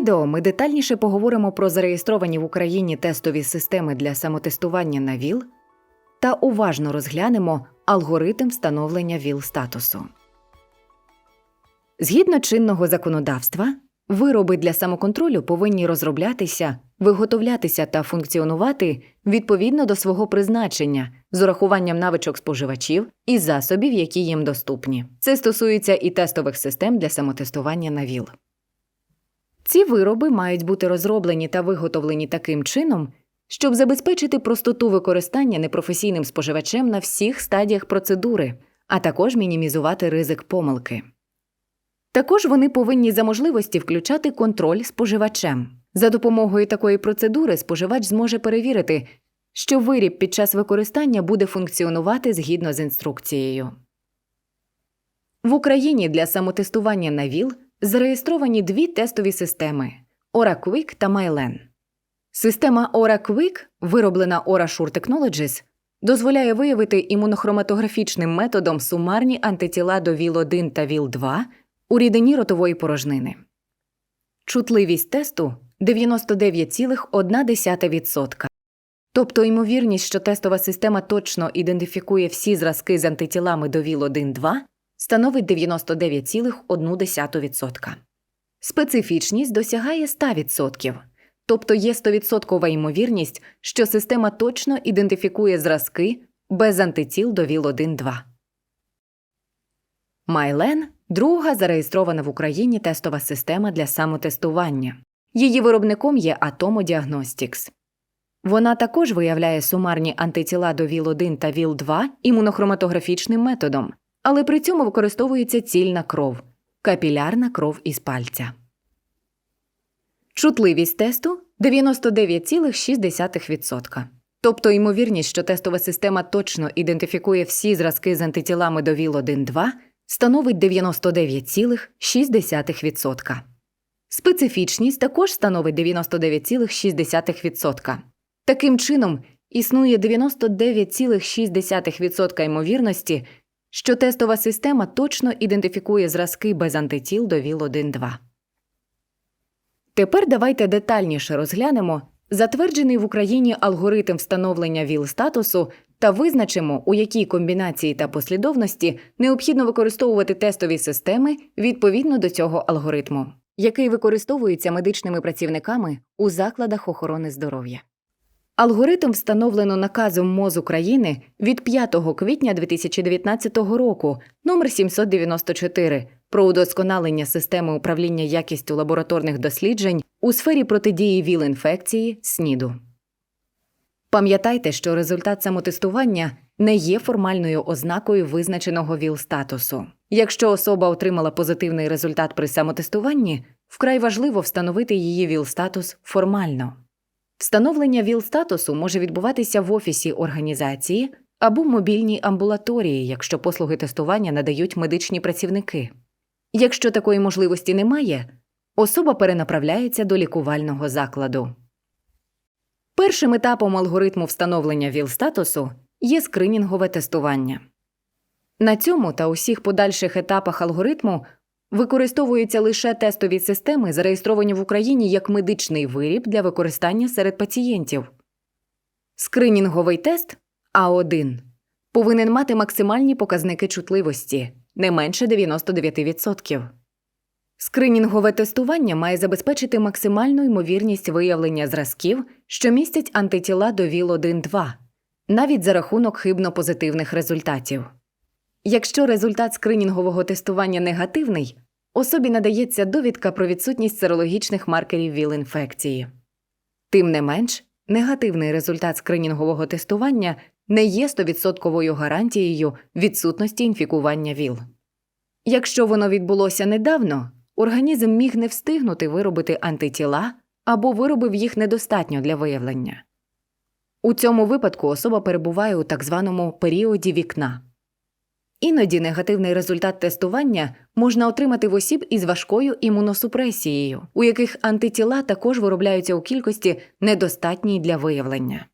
відео ми детальніше поговоримо про зареєстровані в Україні тестові системи для самотестування на ВІЛ та уважно розглянемо алгоритм встановлення ВІЛ статусу. Згідно чинного законодавства, вироби для самоконтролю повинні розроблятися, виготовлятися та функціонувати відповідно до свого призначення з урахуванням навичок споживачів і засобів, які їм доступні. Це стосується і тестових систем для самотестування на ВІЛ. Ці вироби мають бути розроблені та виготовлені таким чином, щоб забезпечити простоту використання непрофесійним споживачем на всіх стадіях процедури, а також мінімізувати ризик помилки. Також вони повинні за можливості включати контроль споживачем. За допомогою такої процедури споживач зможе перевірити, що виріб під час використання буде функціонувати згідно з інструкцією. В Україні для самотестування на ВІЛ зареєстровані дві тестові системи OraQuick та MyLen. Система OraQuick, вироблена OraSure Technologies, дозволяє виявити імунохроматографічним методом сумарні антитіла до ВІЛ-1 та ВІЛ-2 у рідині ротової порожнини. Чутливість тесту 99,1%. Тобто ймовірність, що тестова система точно ідентифікує всі зразки з антитілами до ВІЛ-1-2 становить 99,1%. Специфічність досягає 100%, тобто є 100% ймовірність, що система точно ідентифікує зразки без антитіл до ВІЛ-1-2. MyLen – друга зареєстрована в Україні тестова система для самотестування. Її виробником є Atomo Diagnostics. Вона також виявляє сумарні антитіла до ВІЛ-1 та ВІЛ-2 імунохроматографічним методом, але при цьому використовується цільна кров капілярна кров із пальця. Чутливість тесту 99,6%. Тобто ймовірність, що тестова система точно ідентифікує всі зразки з антитілами до ВІЛ-1-2 становить 99,6%. Специфічність також становить 99,6%. Таким чином, існує 99,6% ймовірності, що тестова система точно ідентифікує зразки без антитіл до ВІЛ-1-2. Тепер давайте детальніше розглянемо затверджений в Україні алгоритм встановлення ВІЛ-статусу та визначимо, у якій комбінації та послідовності необхідно використовувати тестові системи відповідно до цього алгоритму, який використовується медичними працівниками у закладах охорони здоров'я. Алгоритм встановлено наказом МОЗ України від 5 квітня 2019 року номер 794 про удосконалення системи управління якістю лабораторних досліджень у сфері протидії ВІЛ-інфекції СНІДу. Пам'ятайте, що результат самотестування не є формальною ознакою визначеного ВІЛ-статусу. Якщо особа отримала позитивний результат при самотестуванні, вкрай важливо встановити її ВІЛ-статус формально. Встановлення ВІЛ-статусу може відбуватися в офісі організації або мобільній амбулаторії, якщо послуги тестування надають медичні працівники. Якщо такої можливості немає, особа перенаправляється до лікувального закладу. Першим етапом алгоритму встановлення ВІЛ-статусу є скринінгове тестування. На цьому та усіх подальших етапах алгоритму використовуються лише тестові системи, зареєстровані в Україні як медичний виріб для використання серед пацієнтів. Скринінговий тест А1 повинен мати максимальні показники чутливості не менше 99%. Скринінгове тестування має забезпечити максимальну ймовірність виявлення зразків, що містять антитіла до ВІЛ-1-2, навіть за рахунок хибно позитивних результатів. Якщо результат скринінгового тестування негативний, особі надається довідка про відсутність серологічних маркерів ВІЛ-інфекції. Тим не менш, негативний результат скринінгового тестування не є 100% гарантією відсутності інфікування ВІЛ. Якщо воно відбулося недавно, організм міг не встигнути виробити антитіла або виробив їх недостатньо для виявлення. У цьому випадку особа перебуває у так званому періоді вікна. Іноді негативний результат тестування можна отримати в осіб із важкою імуносупресією, у яких антитіла також виробляються у кількості недостатній для виявлення.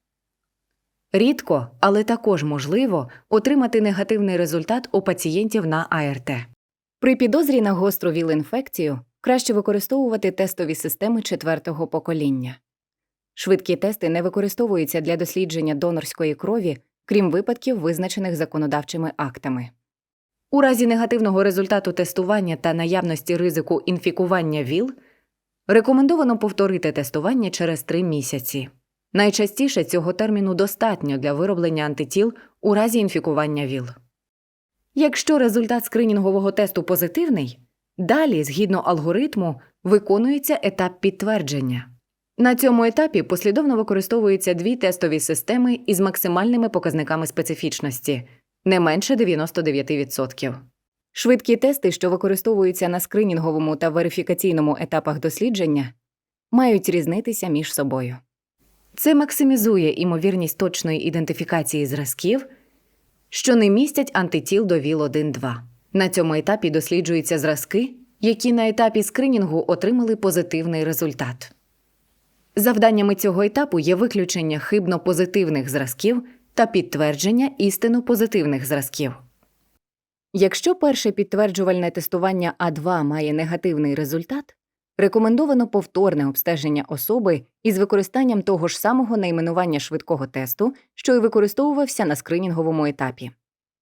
Рідко, але також можливо отримати негативний результат у пацієнтів на АРТ. При підозрі на гостру ВІЛ-інфекцію краще використовувати тестові системи четвертого покоління. Швидкі тести не використовуються для дослідження донорської крові, крім випадків, визначених законодавчими актами. У разі негативного результату тестування та наявності ризику інфікування ВІЛ рекомендовано повторити тестування через 3 місяці. Найчастіше цього терміну достатньо для вироблення антитіл у разі інфікування ВІЛ. Якщо результат скринінгового тесту позитивний, далі, згідно алгоритму, виконується етап підтвердження. На цьому етапі послідовно використовуються дві тестові системи із максимальними показниками специфічності не менше 99%. Швидкі тести, що використовуються на скринінговому та верифікаційному етапах дослідження, мають різнитися між собою. Це максимізує імовірність точної ідентифікації зразків, що не містять антитіл до ВІЛ-1-2. На цьому етапі досліджуються зразки, які на етапі скринінгу отримали позитивний результат. Завданнями цього етапу є виключення хибно позитивних зразків та підтвердження істинно позитивних зразків. Якщо перше підтверджувальне тестування А2 має негативний результат, рекомендовано повторне обстеження особи із використанням того ж самого найменування швидкого тесту, що й використовувався на скринінговому етапі.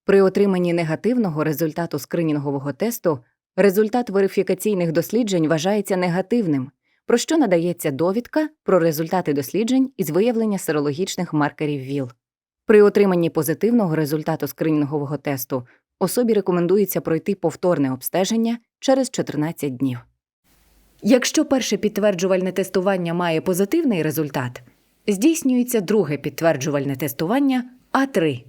При отриманні негативного результату скринінгового тесту результат верифікаційних досліджень вважається негативним, про що надається довідка про результати досліджень із виявлення серологічних маркерів ВІЛ. При отриманні позитивного результату скринінгового тесту особі рекомендується пройти повторне обстеження через 14 днів. Якщо перше підтверджувальне тестування має позитивний результат, здійснюється друге підтверджувальне тестування А3.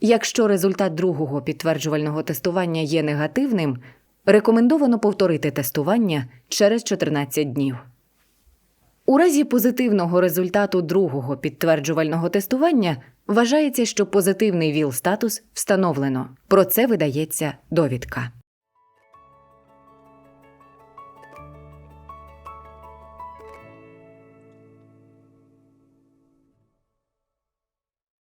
Якщо результат другого підтверджувального тестування є негативним, рекомендовано повторити тестування через 14 днів. У разі позитивного результату другого підтверджувального тестування вважається, що позитивний ВІЛ-статус встановлено. Про це видається довідка.